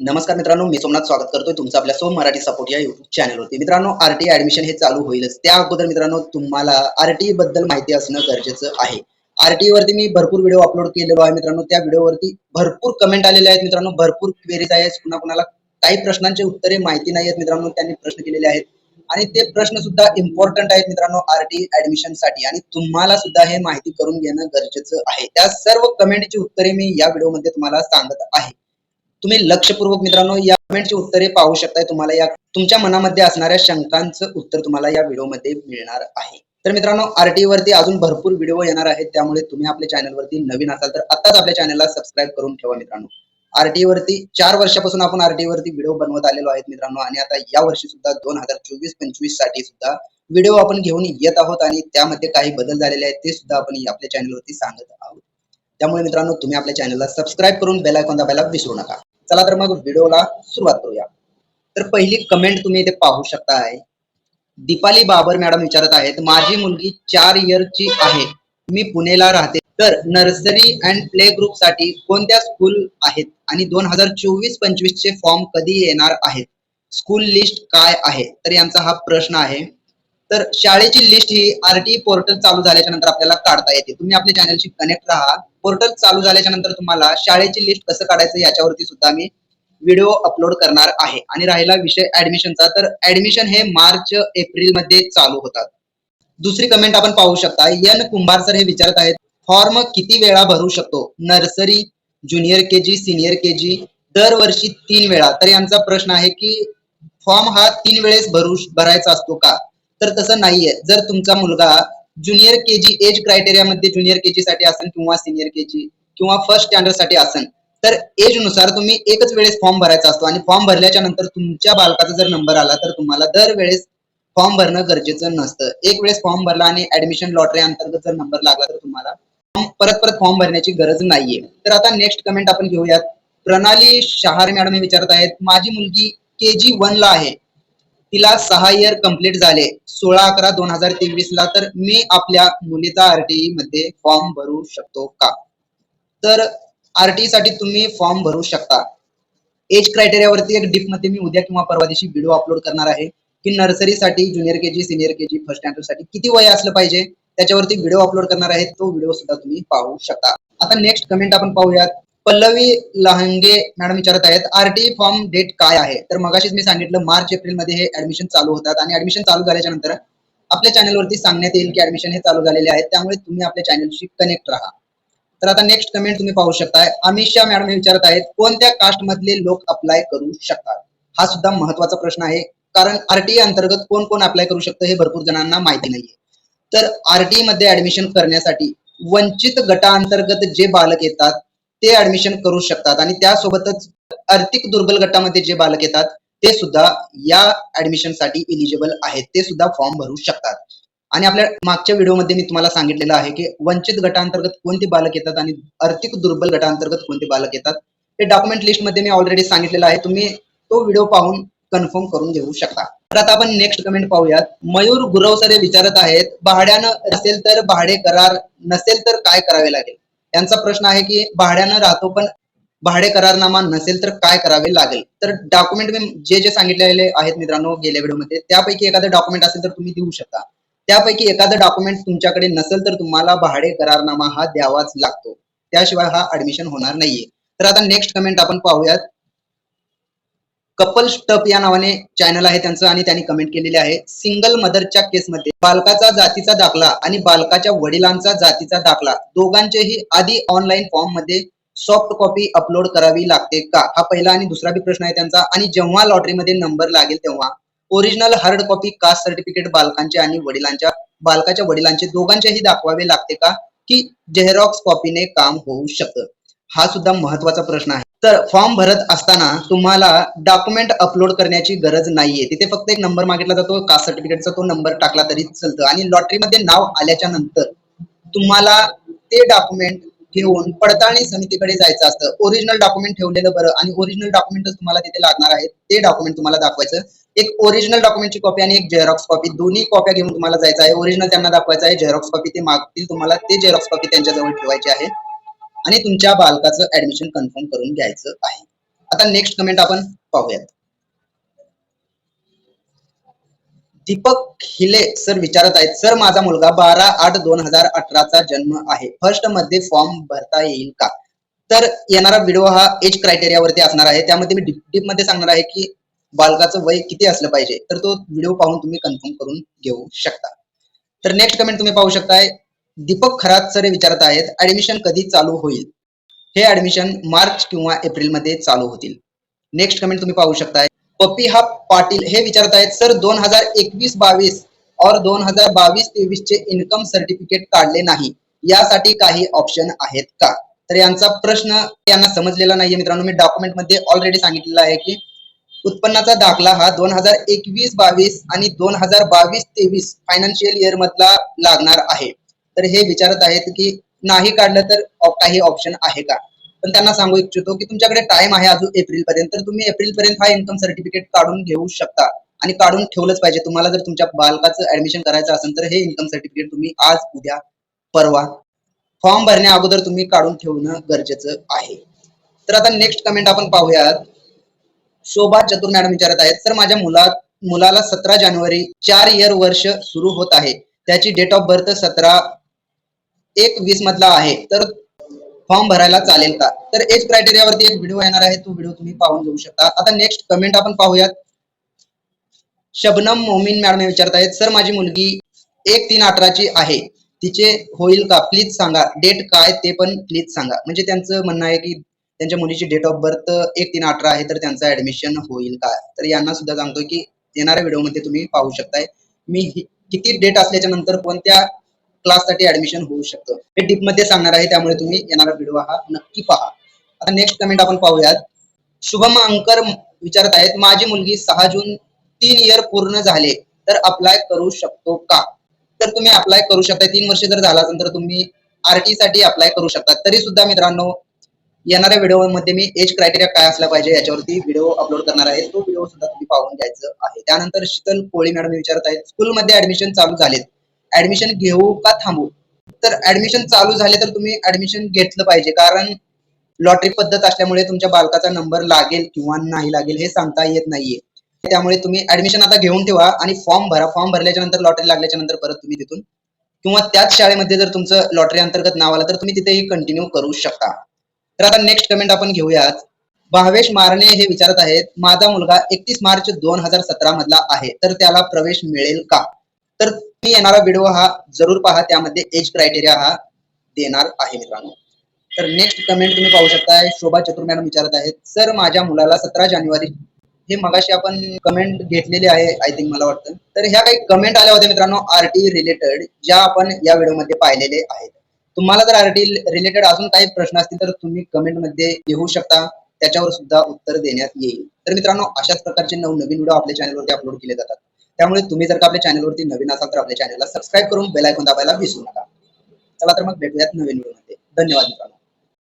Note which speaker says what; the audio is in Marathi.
Speaker 1: नमस्कार मित्रांनो मी सोमनाथ स्वागत करतोय तुमचं आपल्या सोम मराठी सपोर्ट या युट्यूब चॅनलवरती मित्रांनो आरटी ऍडमिशन हे चालू होईलच. त्या अगोदर मित्रांनो तुम्हाला आरटीई बद्दल माहिती असणं गरजेचं आहे. आरटी वरती मी भरपूर व्हिडिओ अपलोड केलेलो आहे मित्रांनो. त्या व्हिडिओवरती भरपूर कमेंट आलेले आहेत मित्रांनो. भरपूर क्वेरीज आहेत. कुणा कुणाला काही प्रश्नांची उत्तरे माहिती नाही आहेत मित्रांनो. त्यांनी प्रश्न केलेले आहेत. आणि ते प्रश्न सुद्धा इम्पॉर्टंट आहेत मित्रांनो आरटी ऍडमिशनसाठी. आणि तुम्हाला सुद्धा हे माहिती करून घेणं गरजेचं आहे. त्या सर्व कमेंटची उत्तरे मी या व्हिडिओमध्ये तुम्हाला सांगत आहे. तुम्ही लक्षपूर्वक मित्रांनो या कमेंटची उत्तरे पाहू शकताय तुम्हाला. या तुमच्या मनामध्ये असणाऱ्या शंकांचं उत्तर तुम्हाला या व्हिडिओमध्ये मिळणार आहे. तर मित्रांनो आरटी वरती अजून भरपूर व्हिडिओ येणार आहेत. त्यामुळे तुम्ही आपल्या चॅनलवरती नवीन असाल तर आताच आपल्या चॅनलला सबस्क्राईब करून ठेवा मित्रांनो. आरटी वरती चार वर्षापासून आपण आरटी वरती व्हिडिओ बनवत आलेलो आहेत मित्रांनो. आणि आता या वर्षी सुद्धा दोन हजार चोवीस पंचवीससाठी सुद्धा व्हिडिओ आपण घेऊन येत आहोत. आणि त्यामध्ये काही बदल झालेले आहेत ते सुद्धा आपण आपल्या चॅनलवरती सांगत आहोत. त्यामुळे मित्रांनो तुम्ही आपल्या चॅनलला सबस्क्राईब करून बेल आयकॉन दाबायला विसरू नका. चला तर मग व्हिडिओला सुरुवात करूया. तर पहिली कमेंट तुम्ही इथे पाहू शकताय. दीपाली बाबर मॅडम विचारत आहेत माझी मुलगी चार इयरची आहे. मी पुणेला राहते. तर नर्सरी अँड प्ले ग्रुपसाठी कोणत्या स्कूल आहेत? आणि दोन हजार चोवीस पंचवीस चे फॉर्म कधी येणार आहेत? स्कूल लिस्ट काय आहे? तर यांचा हा प्रश्न आहे. तर शाळेची लिस्ट ही आरटी पोर्टल चालू झाल्याच्यानंतर आपल्याला काढता येते. तुम्ही आपल्या चॅनलशी कनेक्ट राहा. पोर्टल चालू झाल्याच्यानंतर तुम्हाला शाळेची लिस्ट कसं काढायचं याच्यावरती सुद्धा मी व्हिडिओ अपलोड करणार आहे. आणि राहिला विषय ऍडमिशनचा तर ऍडमिशन हे मार्च एप्रिलमध्ये चालू होतात. दुसरी कमेंट आपण पाहू शकता. एन. कुंभार सर हे विचारत आहेत फॉर्म किती वेळा भरू शकतो? Nursery junior K G senior K G दरवर्षी तीन वेळा. तर यांचा प्रश्न आहे की फॉर्म हा तीन वेळेस भरू भरायचा असतो का? तर तसं नाहीये. जर तुमचा मुलगा junior K G age criteria मध्ये ज्युनियर के जी साठी असेल किंवा सिनियर के जी किंवा फर्स्ट स्टँडर्डसाठी असेल तर एजनुसार तुम्ही एकच वेळेस फॉर्म भरायचा असतो आणि फॉर्म भरल्याच्या नंतर तुमच्या बालकाचा जर नंबर आला तर तुम्हाला दरवेळेस फॉर्म भरणं गरजेचं नसतं. एक वेळेस फॉर्म भरला आणि ऍडमिशन लॉटरी अंतर्गत जर नंबर लागला तर तुम्हाला परत परत फॉर्म भरण्याची गरज नाहीये. तर आता नेक्स्ट कमेंट आपण घेऊयात. प्रणाली शहार मॅडम हे विचारत आहेत माझी मुलगी के जी वन ला आहे. तिला सहा इयर कंप्लीट झाले. सोळा अकरा दोन हजार तेवीस ला तर मी आपल्या मुलीचा आरटीई मध्ये फॉर्म भरू शकतो का? तर आरटीई साठी तुम्ही फॉर्म भरू शकता. एज क्रायटेरियावरती एक डीपमध्ये मी उद्या किंवा परवा दिवशी व्हिडिओ अपलोड करणार आहे की नर्सरीसाठी junior K G senior K G first स्टँडर्डसाठी किती वय असलं पाहिजे? त्याच्यावरती व्हिडिओ अपलोड करणार आहे तो व्हिडिओ सुद्धा तुम्ही पाहू शकता. आता नेक्स्ट कमेंट आपण पाहूयात. पल्लवी लहंगे मॅडम विचारत आहेत आरटी फॉर्म डेट काय आहे? तर मगाशीच मी सांगितलं मार्च एप्रिलमध्ये हे ऍडमिशन चालू होतात आणि ऍडमिशन चालू झाल्याच्यानंतर आपल्या चॅनलवरती सांगण्यात येईल की ऍडमिशन हे चालू झालेले आहेत त्यामुळे तुम्ही आपल्या चॅनलशी कनेक्ट राहा. तर आता नेक्स्ट कमेंट तुम्ही पाहू शकताय. अमिषा मॅडम विचारत आहेत कोणत्या कास्ट मधले लोक अप्लाय करू शकतात? हा सुद्धा महत्त्वाचा प्रश्न आहे कारण आरटीई अंतर्गत कोण कोण अप्लाय करू शकतं हे भरपूर जणांना माहिती नाहीये. तर आरटीई मध्ये ऍडमिशन करण्यासाठी वंचित गटाअंतर्गत जे बालक येतात ते ऍडमिशन करू शकतात. आणि त्यासोबतच आर्थिक दुर्बल गटामध्ये जे बालक येतात ते सुद्धा या ऍडमिशनसाठी इलिजिबल आहेत. ते सुद्धा फॉर्म भरू शकतात. आणि आपल्या मागच्या व्हिडिओमध्ये मी तुम्हाला सांगितलेलं आहे की वंचित गटांतर्गत कोणते बालक येतात आणि आर्थिक दुर्बल गटांतर्गत कोणते बालक येतात हे डॉक्युमेंट लिस्टमध्ये मी ऑलरेडी सांगितलेलं आहे. तुम्ही तो व्हिडिओ पाहून कन्फर्म करून घेऊ शकता. तर आता आपण नेक्स्ट कमेंट पाहूयात. मयूर गुरवसरे विचारत आहेत भाड्यानं असेल तर भाडे करार नसेल तर काय करावे लागेल? यांचा प्रश्न आहे की भाड्यानं राहतो पण भाडे करारनामा नसेल तर काय करावे लागेल? तर डॉक्युमेंट मी जे जे सांगितलेले आहेत मित्रांनो गेल्या व्हिडिओमध्ये त्यापैकी एखादं डॉक्युमेंट असेल तर तुम्ही देऊ शकता. त्यापैकी एखादं डॉक्युमेंट तुमच्याकडे नसेल तर तुम्हाला भाडे करारनामा हा द्यावाच लागतो. त्याशिवाय हा ऍडमिशन होणार नाहीये. तर आता नेक्स्ट कमेंट आपण पाहूयात. कपल स्टप या नावाने चॅनल आहे त्यांचं आणि त्यांनी कमेंट केलेले आहे. सिंगल मदरच्या केसमध्ये बालकाचा जातीचा दाखला आणि बालकाच्या वडिलांचा जातीचा दाखला दोघांचेही आधी ऑनलाईन फॉर्ममध्ये सॉफ्ट कॉपी अपलोड करावी लागते का? हा पहिला आणि दुसरा बी प्रश्न आहे त्यांचा. आणि जेव्हा लॉटरीमध्ये नंबर लागेल तेव्हा original hard copy caste certificate बालकांचे आणि वडिलांच्या बालकाच्या वडिलांचे दोघांचेही दाखवावे लागते का? की जेरॉक्स कॉपीने काम होऊ शकतं. हा सुद्धा महत्त्वाचा प्रश्न आहे. तर फॉर्म भरत असताना तुम्हाला डॉक्युमेंट अपलोड करण्याची गरज नाहीये. तिथे फक्त एक नंबर मागितला जातो कास्ट सर्टिफिकेटचा तो नंबर टाकला तरी चालतं. आणि लॉटरीमध्ये नाव आल्याच्यानंतर तुम्हाला ते डॉक्युमेंट घेऊन पडताळणी समितीकडे जायचं असतं. ओरिजिनल डॉक्युमेंट ठेवलेलं बरं आणि ओरिजिनल डॉक्युमेंटच तुम्हाला तिथे लागणार आहे ते डॉक्युमेंट तुम्हाला दाखवायचं. एक ओरिजिनल डॉक्युमेंटची कॉपी आणि एक झेरॉक्स कॉपी दोन्ही कॉप्या घेऊन तुम्हाला जायचं आहे. ओरिजिनल त्यांना दाखवायचं आहे. झेरॉक्स कॉपी ते मागतील तुम्हाला. ते झेरॉक्स कॉपी त्यांच्याजवळ ठेवायची आहे. आणि तुमच्या बालकाचं ऍडमिशन कन्फर्म करून घ्यायचं आहे. आता नेक्स्ट कमेंट आपण पाहूयात. दीपक हिले सर विचारत आहेत सर माझा मुलगा बारा आठ दोन हजार अठराचा जन्म आहे. फर्स्टमध्ये फॉर्म भरता येईल का? तर येणारा व्हिडिओ हा एज क्रायटेरियावरती असणार आहे. त्यामध्ये मी डीपमध्ये सांगणार आहे की बालकाचं वय किती असलं पाहिजे. तर तो व्हिडिओ पाहून तुम्ही कन्फर्म करून घेऊ शकता. तर नेक्स्ट कमेंट तुम्ही पाहू शकताय दीपक खरात सर विचारत आहेत ऍडमिशन कधी चालू होईल? हे ऍडमिशन मार्च किंवा एप्रिलमध्ये चालू होतील. नेक्स्ट कमेंट तुम्ही पाहू शकताय. पपी हा पाटील हे विचारत आहेत सर दोन हजार एकवीस बावीस और दोन हजार बावीस तेवीस चे इन्कम सर्टिफिकेट काढले नाही. यासाठी काही ऑप्शन आहेत का? तर यांचा प्रश्न यांना समजलेला नाहीये मित्रांनो. मी डॉक्युमेंटमध्ये ऑलरेडी सांगितलेलं आहे की उत्पन्नाचा दाखला हा दोन हजार एकवीस बावीस आणि दोन हजार बावीस तेवीस फायनान्शियल इयर मधला लागणार आहे. तर हे विचारत आहेत की नाही काढलं तर काही ऑप्शन आहे का? पण त्यांना सांगू इच्छितो की तुमच्याकडे टाइम आहे अजून एप्रिल पर्यंत तर तुम्ही एप्रिल पर्यंत हा इन्कम सर्टिफिकेट काढून घेऊ शकता आणि काढून ठेवलंच पाहिजे. तुम्हाला जर तुमच्या बालकाचं ऍडमिशन करायचं असेल तर हे इन्कम सर्टिफिकेट तुम्ही आज उद्या परवा फॉर्म भरण्या अगोदर तुम्ही काढून ठेवणं गरजेचं आहे. तर आता नेक्स्ट कमेंट आपण पाहूयात. शोभा चतुर मॅडम विचारत आहेत सर माझ्या मुला मुलाला सतरा जानेवारी चार इयर वर्ष सुरू होत आहे. त्याची डेट ऑफ बर्थ सतरा एक वीस मधला आहे तर फॉर्म भरायला चालेल का? तर एज क्रायटेरियावरती एक व्हिडिओ येणार आहे तो व्हिडिओ तुम्ही पाहून घेऊ शकता. आता नेक्स्ट कमेंट आपण पाहूयात. शबनम मोमीन मॅडम विचारत आहेत सर माझी मुलगी एक तीन अठराची आहे. तिचे होईल का? प्लीज सांगा. डेट काय ते पण प्लीज सांगा. म्हणजे त्यांचं म्हणणं आहे की त्यांच्या मुलीची डेट ऑफ बर्थ एक तीन अठरा आहे तर त्यांचं ऍडमिशन होईल का? तर यांना सुद्धा सांगतोय की येणाऱ्या व्हिडिओमध्ये तुम्ही पाहू शकताय. मी किती डेट असल्याच्या नंतर कोणत्या क्लाससाठी ऍडमिशन होऊ शकतं. हे डीपमध्ये सांगणार आहे त्यामुळे तुम्ही येणारा व्हिडिओ हा नक्की पहा. आता नेक्स्ट कमेंट आपण पाहूयात. शुभम अंकर विचारत आहेत माझी मुलगी सहा जून तीन इयर पूर्ण झाले तर अप्लाय करू शकतो का? तर तुम्ही अप्लाय करू शकता तीन वर्ष जर झाला तर तुम्ही आरटी साठी अप्लाय करू शकता. तरी सुद्धा मित्रांनो येणाऱ्या व्हिडिओमध्ये मी एज क्रायटेरिया काय असला पाहिजे याच्यावरती व्हिडिओ अपलोड करणार आहे. तो व्हिडिओ सुद्धा तुम्ही पाहून घ्यायचं आहे. त्यानंतर शीतल कोळी मॅडम विचारत आहेत स्कूलमध्ये ऍडमिशन चालू झालेत. ऍडमिशन घेऊ का थांबू? तर ऍडमिशन चालू झाले तर तुम्ही ऍडमिशन घेतलं पाहिजे. कारण लॉटरी पद्धत असल्यामुळे तुमच्या बालकाचा नंबर लागेल किंवा नाही लागेल हे सांगता येत नाहीये. त्यामुळे तुम्ही ऍडमिशन आता घेऊन ठेवा आणि फॉर्म भरा. फॉर्म भरल्याच्या नंतर लॉटरी लागल्याच्या नंतर परत तुम्ही तिथून. किंवा त्याच शाळेमध्ये जर तुमचं लॉटरी अंतर्गत नाव आलं तर तुम्ही तिथेही कंटिन्यू करू शकता. तर आता नेक्स्ट कमेंट आपण घेऊयात. भावेश मारणे हे विचारत आहेत माझा मुलगा एकतीस मार्च दोन हजार सतरा मधला आहे तर त्याला प्रवेश मिळेल का? तर मी येणारा व्हिडिओ हा जरूर पहा त्यामध्ये एज क्रायटेरिया हा देणार आहे मित्रांनो. तर नेक्स्ट कमेंट तुम्ही पाहू शकताय शोभा चतुर मॅडम विचारत आहेत सर माझ्या मुलाला सतरा जानेवारी हे मगाशी आपण कमेंट घेतलेली आहे आय थिंक मला वाटतं. तर ह्या काही कमेंट आल्या होत्या मित्रांनो आरटी रिलेटेड ज्या आपण या व्हिडिओमध्ये पाहिलेले आहेत. तुम्हाला जर आरटी रिलेटेड अजून काही प्रश्न असतील तर तुम्ही कमेंटमध्ये लिहू शकता. त्याच्यावर सुद्धा उत्तर देण्यात येईल. तर मित्रांनो अशाच प्रकारचे नवनवीन व्हिडिओ आपल्या चॅनलवरती अपलोड केले जातात. त्यामुळे तुम्ही जर का आपल्या चॅनलवरती नवीन असाल तर आपल्या चॅनलला सबस्क्राईब करून बेल आयकॉन दाबायला विसरू नका. चला तर मग भेटूयात नवीन व्हिडिओमध्ये धन्यवाद मित्रांनो.